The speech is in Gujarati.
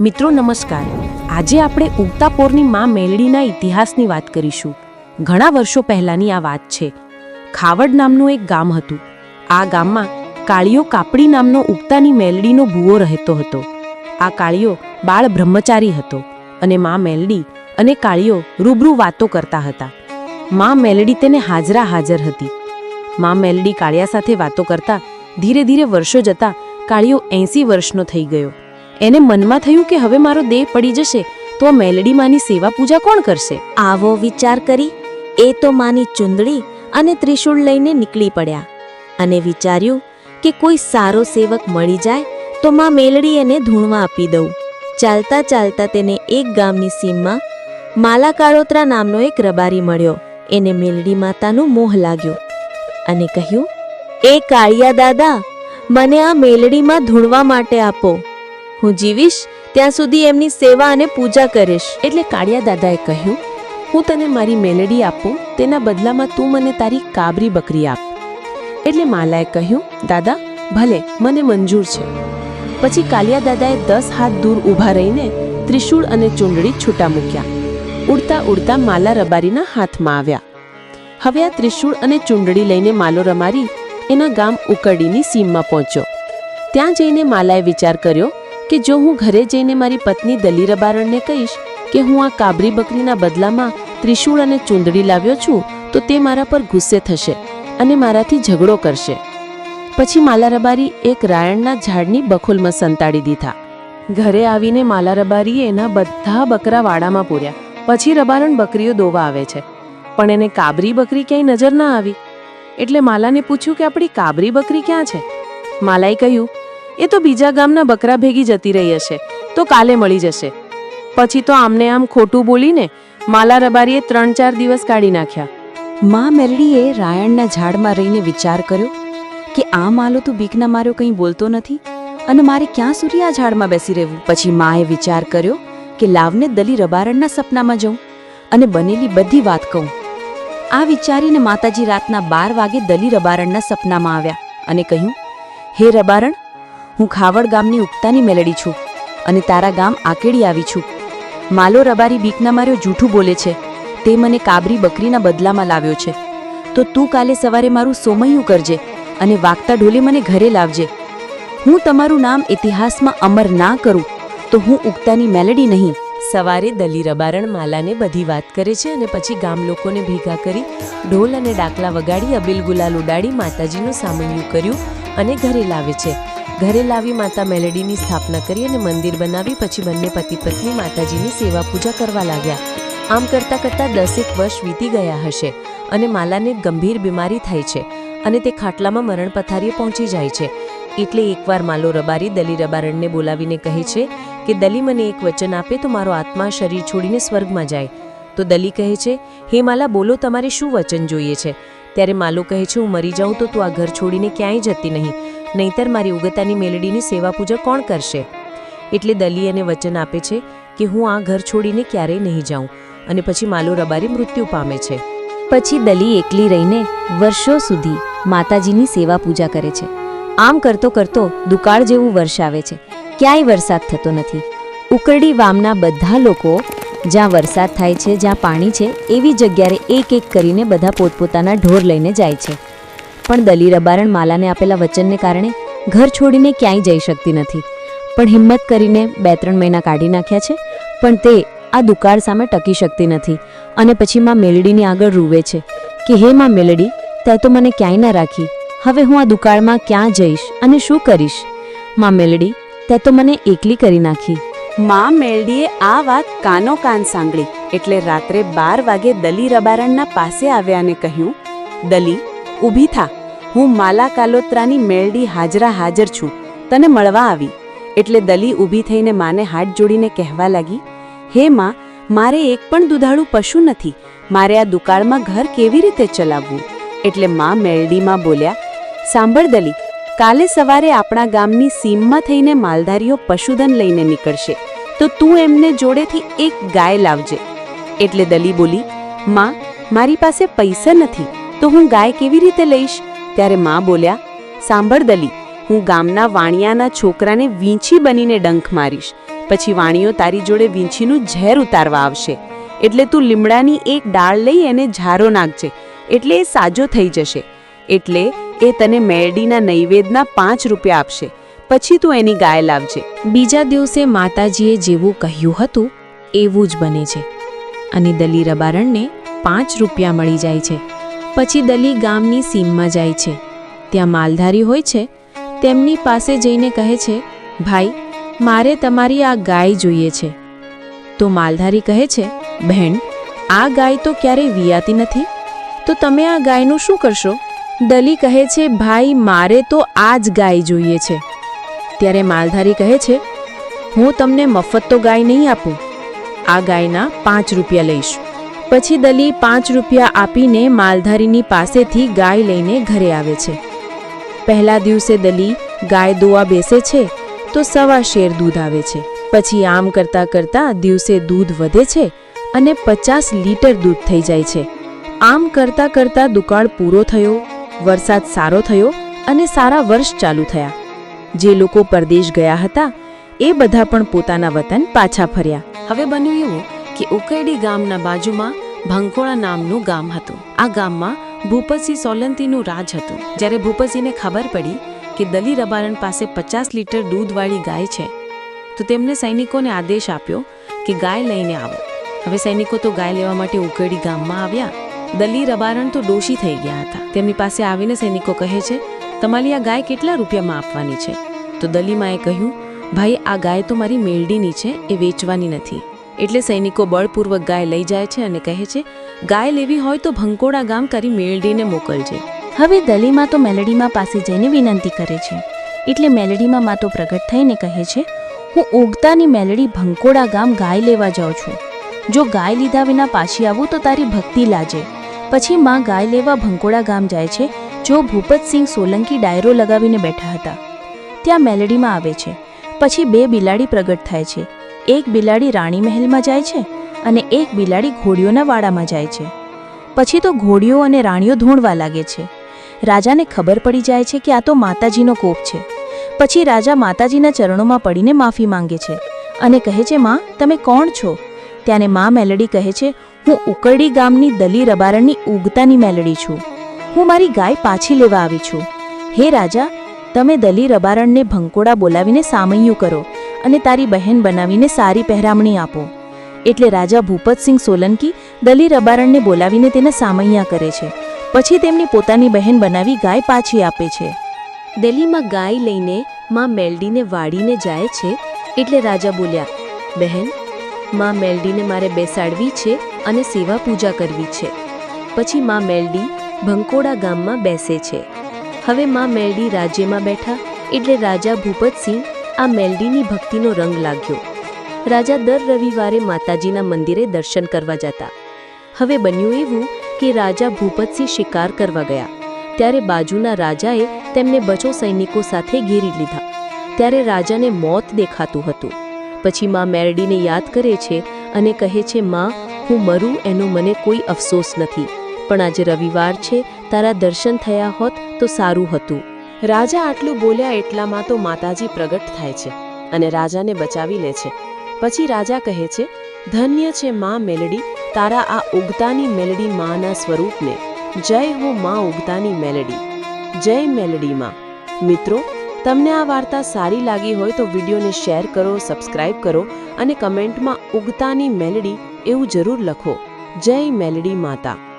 મિત્રો, નમસ્કાર. આજે આપણે ઉગતા પોરની મા મેલડીના ઇતિહાસની વાત કરીશું. ઘણા વર્ષો પહેલાંની આ વાત છે. ખાવડ નામનું એક ગામ હતું. આ ગામમાં કાળિયો કાપડી નામનો ઉગતાની મેલડીનો ભૂવો રહેતો હતો. આ કાળિયો બાળ બ્રહ્મચારી હતો અને મા મેલડી અને કાળિયો રૂબરૂ વાતો કરતા હતા. મા મેલડી તેને હાજરા હાજર હતી. મા મેલડી કાળિયા સાથે વાતો કરતા ધીરે ધીરે વર્ષો જતા કાળિયો એંસી વર્ષનો થઈ ગયો. એને મનમાં થયું કે હવે મારો દેહ પડી જશે, તો મેલડી માની સેવા પૂજા કોણ કરશે? આવો વિચાર કરી, એ તો માની ચુંદડી અને ત્રિશૂળ લઈને નીકળી પડ્યા અને વિચાર્યું કે કોઈ સારો સેવક મળી જાય તો માં મેલડી એને ધૂણવા આપી દઉં. ચાલતા ચાલતા તેને એક ગામની સીમમાં માલા કાળોત્રા નામનો એક રબારી મળ્યો. એને મેલડી માતાનો મોહ લાગ્યો અને કહ્યું, એ કાળિયા દાદા, મને આ મેલડીમાં ધૂણવા માટે આપો. હું જીવીશ, ત્યાં સુધી એમની સેવા અને પૂજા કરીશ. એટલે કાળિયા દાદાએ કહ્યું, હું તને મારી મેલડી આપું, તેના બદલામાં તું મને તારી કાબરી બકરી આપ. એટલે માલાએ કહ્યું, દાદા, ભલે, મને મંજૂર છે. પછી કાલિયા દાદાએ દસ હાથ દૂર ઊભા રહીને ત્રિશૂળ અને ચૂંડળી છૂટા મૂક્યા. ઉડતા ઉડતા માલા રબારીના હાથમાં આવ્યા. હવે આ ત્રિશૂળ અને ચૂંડળી લઈને માલો રમારી એના ગામ ઉકરડીની સીમમાં પહોંચ્યો. ત્યાં જઈને માલાએ વિચાર કર્યો કે જો હું ઘરે જઈને મારી પત્ની દલી રબારણને કહીશ કે હું આ કાબરી બકરીના બદલામાં ત્રિશૂળ અને ચૂંદડી લાવ્યો છું, તો તે મારા પર ગુસ્સે થશે અને મારાથી ઝઘડો કરશે. પછી માલા રબારી એક રાયણના ઝાડની બખોલમાં સંતાડી દીધા. ઘરે આવીને માલા રબારીએ એના બધા બકરા વાડામાં પૂર્યા. પછી રબારણ બકરીઓ દોવા આવે છે. પણ એને કાબરી બકરી ક્યાંય નજર ના આવી. એટલે માલાને પૂછ્યું કે આપણી કાબરી બકરી ક્યાં છે? માલાએ કહ્યું એ તો બીજા ગામના બકરા ભેગી જતી રહી હશે, તો કાલે મળી જશે. પછી તો આમને આમ ખોટું બોલીને માલા રબારીએ ત્રણ ચાર દિવસ કાઢી નાખ્યા. મા મેરડીએ રાયણના ઝાડમાં રહીને વિચાર કર્યો કે આ માલો તો બીકના માર્યો કંઈ બોલતો નથી અને મારે ક્યાં સુધી આ ઝાડમાં બેસી રહેવું? પછી માએ વિચાર કર્યો કે લાવને દલી રબારણના સપનામાં જઉં અને બનેલી બધી વાત કહું. આ વિચારીને માતાજી રાતના બાર વાગે દલી રબારણના સપનામાં આવ્યા અને કહ્યું, હે રબારણ હું ખાવડ ગામની ઉગતાની મેલડી છું અને તારા ગામ આકેડી આવી છું. માલો રબારી બીકના માર્યો જૂઠું બોલે છે. તે મને કાબરી બકરીના બદલામાં લાવ્યો છે. તો તું કાલે સવારે મારું સોમૈયું કરજે અને વાગતા ઢોલે મને ઘરે લાવજે. હું તમારું નામ ઇતિહાસમાં અમર ના કરું તો હું ઉગતાની મેલડી નહીં. સવારે દલી રબારણ માલાને બધી વાત કરે છે અને પછી ગામ લોકોને ભેગા કરી ઢોલ અને ડાકલા વગાડી અબિલ ગુલાલ ઉડાડી માતાજીનું સામૈયું કર્યું અને ઘરે લાવે છે. ઘરે લાવી માતા મેલેડીની સ્થાપના કરી અને મંદિર બનાવી પછી બંને પતિ પત્ની માતાજીની સેવા પૂજા કરવા લાગ્યા. આમ કરતાં કરતાં દસેક વર્ષ વીતી ગયા હશે અને માલાને ગંભીર બીમારી થાય છે અને તે ખાટલામાં મરણ પથારીએ પહોંચી જાય છે. એટલે એકવાર માલો રબારી દલી રબારણને બોલાવીને કહે છે કે, દલી મને એક વચન આપે તો મારો આત્મા શરીર છોડીને સ્વર્ગમાં જાય. તો દલી કહે છે, હે માલા, બોલો તમારે શું વચન જોઈએ છે? ત્યારે માલો કહે છે, હું મરી જાઉં તો તું આ ઘર છોડીને ક્યાંય જતી નહીં. નહીતર મારી ઉગતાની મેલડીની સેવા પૂજા કોણ કરશે? એટલે દલી એને વચન આપે છે કે હું આ ઘર છોડીને ક્યારેય નહીં જાઉં અને પછી માલો રબારી મૃત્યુ પામે છે. પછી દલી એકલી રહીને વર્ષો સુધી માતાજીની સેવા પૂજા કરે છે. આમ કરતો કરતો દુકાળ જેવું વર્ષ આવે છે. ક્યાંય વરસાદ થતો નથી. ઉકરડી વામના બધા લોકો જ્યાં વરસાદ થાય છે, જ્યાં પાણી છે, એવી જગ્યાએ એક એક કરીને બધા પોતપોતાના ઢોર લઈને જાય છે. પણ દલી રબારણ માલાને આપેલા વચનને કારણે ઘર છોડીને ક્યાંય જઈ શકતી નથી. પણ હિંમત કરીને બે ત્રણ મહિના કાઢી નાખ્યા છે, પણ તે આ દુકાળ સામે ટકી શકતી નથી અને પછી માં મેલડીની આગળ રૂવે છે કે, હે માં મેલડી, તે તો મને ક્યાંય ના રાખી. હવે હું આ દુકાળમાં ક્યાં જઈશ અને શું કરીશ? માં મેલડી, તે તો મને એકલી કરી નાખી. માં મેલડીએ આ વાત કાનો કાન સાંભળી એટલે રાત્રે બાર વાગે દલી રબારણના પાસે આવ્યા અને કહ્યું, દલી ઊભી થા. હું માલા કાલોત્રાની મેળડી હાજરા હાજર છું. તને મળવા આવી. એટલે દલી ઊભી થઈને માને હાથ જોડીને કહેવા લાગી, હે માં, મારે એક પણ દુધાળું પશુ નથી. મારે આ દુકાળમાં ઘર કેવી રીતે ચલાવવું? એટલે માં મેળડીમાં બોલ્યા, સાંભળ દલી, કાલે સવારે આપણા ગામની સીમમાં થઈને માલધારીઓ પશુધન લઈને નીકળશે. તો તું એમને જોડેથી એક ગાય લાવજે. એટલે દલી બોલી, માં, મારી પાસે પૈસા નથી. તો હું ગાય કેવી રીતે લઈશ? ત્યારે માં બોલ્યા, સાંભળ દલી, હું ગામના વાણિયાના છોકરાને વીંછી બનીને ડંખ મારીશ. પછી વાણીઓ તારી જોડે વીંછીનું ઝેર ઉતારવા આવશે. એટલે તું લીમડાની એક ડાળ લઈ એને ઝારો નાખજે, એટલે એ સાજો થઈ જશે. એટલે એ તને મેરડીના નૈવેદ્યના પાંચ રૂપિયા આપશે. પછી તું એની ગાય લાવજે. બીજા દિવસે માતાજીએ જેવું કહ્યું હતું, એવું જ બને છે. અને દલી રબારણને પાંચ રૂપિયા મળી જાય છે. પછી દલી ગામની સીમમાં જાય છે. ત્યાં માલધારી હોય છે. તેમની પાસે જઈને કહે છે, ભાઈ, મારે તમારી આ ગાય જોઈએ છે. તો માલધારી કહે છે, બહેન, આ ગાય તો ક્યારેય વિયાતી નથી? તો તમે આ ગાયનું શું કરશો? દલી કહે છે, ભાઈ, મારે તો આ જ ગાય જોઈએ છે. ત્યારે માલધારી કહે છે, હું તમને મફત તો ગાય નહીં આપું. આ ગાયના પાંચ રૂપિયા લઈશ. પછી દલી પાંચ રૂપિયા આપીને માલધારીની પાસેથી ગાય લઈને ઘરે આવે છે. પહેલા દિવસે દલી ગાય દોવા બેસે છે તો સવા શેર દૂધ આવે છે. પછી આમ કરતાં કરતાં દિવસે દૂધ વધે છે અને પચાસ લીટર દૂધ થઈ જાય છે. આમ કરતાં કરતાં દુકાળ પૂરો થયો, વરસાદ સારો થયો અને સારા વર્ષ ચાલુ થયા. જે લોકો પરદેશ ગયા હતા એ બધા પણ પોતાના વતન પાછા ફર્યા. હવે બન્યું એવું કે ઉકેડી ગામના બાજુમાં ભંકોળા નામનું ગામ હતું. આ ગામમાં ભૂપતસિંહ સોલંતીનું રાજ હતું. જ્યારે ભૂપતસિંહને ખબર પડી કે દલી રબારણ પાસે પચાસ લીટર દૂધવાળી ગાય છે, તો તેમને સૈનિકોને આદેશ આપ્યો કે ગાય લઈને આવો. હવે સૈનિકો તો ગાય લેવા માટે ઉકેડી ગામમાં આવ્યા. દલી રબારણ તો ડોશી થઈ ગયા હતા. તેમની પાસે આવીને સૈનિકો કહે છે, તમારી આ ગાય કેટલા રૂપિયામાં આપવાની છે? તો દલીમાએ કહ્યું, ભાઈ, આ ગાય તો મારી મેળડીની છે, એ વેચવાની નથી. એટલે સૈનિકો બળપૂર્વક ગાય લઈ જાય છે અને કહે છે, ગાય લેવી હોય તો ભંકોડા ગામ કરી મેલડીને મોકલજે. હવે દલીમાં તો મેલડીમાં પાસે જઈને વિનંતી કરે છે. એટલે મેલડીમાં માતો પ્રગટ થઈને કહે છે, હું ઓગતાની મેલડી ભંકોડા ગામ ગાય લેવા જાઉં છું. જો ગાય લીધા વિના પાછી આવું તો તારી ભક્તિ લાજે. પછી માં ગાય લેવા ભંકોડા ગામ જાય છે, જો ભૂપતસિંહ સોલંકી ડાયરો લગાવીને બેઠા હતા. ત્યાં મેલડીમાં આવે છે. પછી બે બિલાડી પ્રગટ થાય છે. એક બિલાડી રાણી મહેલમાં જાય છે અને એક બિલાડી ઘોડીઓના વાડામાં જાય છે. પછી તો ઘોડીઓ અને રાણીઓ ધૂણવા લાગે છે. રાજાને ખબર પડી જાય છે કે આ તો માતાજીનો કોપ છે. પછી રાજા માતાજીના ચરણોમાં પડીને માફી માંગે છે અને કહે છે, માં, તમે કોણ છો? ત્યારે માં મેલડી કહે છે, હું ઉકરડી ગામની દલી રબારણની ઉગતાની મેલડી છું. હું મારી ગાય પાછી લેવા આવી છું. હે રાજા, તમે દલી રબારણને ભંકોડા બોલાવીને સામૈયું કરો. અને તારી બહેન બનાવીને સારી પહેરામણી આપો. એટલે રાજા ભૂપતસિંહ સોલંકી દલી રબારણને બોલાવીને તેને સામૈયા કરે છે. પછી તેમની પોતાની બહેન બનાવી ગાય પાછી આપે છે. દિલ્હીમાં ગાય લઈને માં મેલડીને વાડીને જાય છે, એટલે રાજા બોલ્યા, બહેન, માં મેલડીને મારે બેસાડવી છે અને સેવા પૂજા કરવી છે. પછી માં મેલડી ભંકોડા ગામમાં બેસે છે. હવે માં મેલડી રાજ્યમાં બેઠા, એટલે રાજા ભૂપતસિંહ આ મેલડીની ભક્તિનો રંગ લાગ્યો. રાજા દર રવિવારે માતાજીના મંદિરે દર્શન કરવા જતા. હવે બન્યું એવું કે રાજા ભૂપતસિંહ શિકાર કરવા ગયા. ત્યારે બાજુના રાજાએ તેમને બચો સૈનિકો સાથે ઘેરી લીધા. ત્યારે રાજાને મોત દેખાતું હતું. પછી માં મેરડીને યાદ કરે છે અને કહે છે, માં, હું મરું એનો મને કોઈ અફસોસ નથી. પણ આજે રવિવાર છે, તારા દર્શન થયા હોત તો સારું હતું. રાજા આટલું બોલ્યા એટલામાં તો માતાજી પ્રગટ થાય છે અને રાજાને બચાવી લે છે. પછી રાજા કહે છે, ધન્ય છે માં મેલડી, તારા આ ઉગતાની મેલડી માના સ્વરૂપને. જય હો માં ઉગતાની મેલડી. જય મેલડી માં. મિત્રો, તમને આ વાર્તા સારી લાગી હોય તો વિડીયોને શેર કરો, સબસ્ક્રાઇબ કરો અને કમેન્ટમાં ઉગતાની મેલડી એવું જરૂર લખો. જય મેલડી માતા.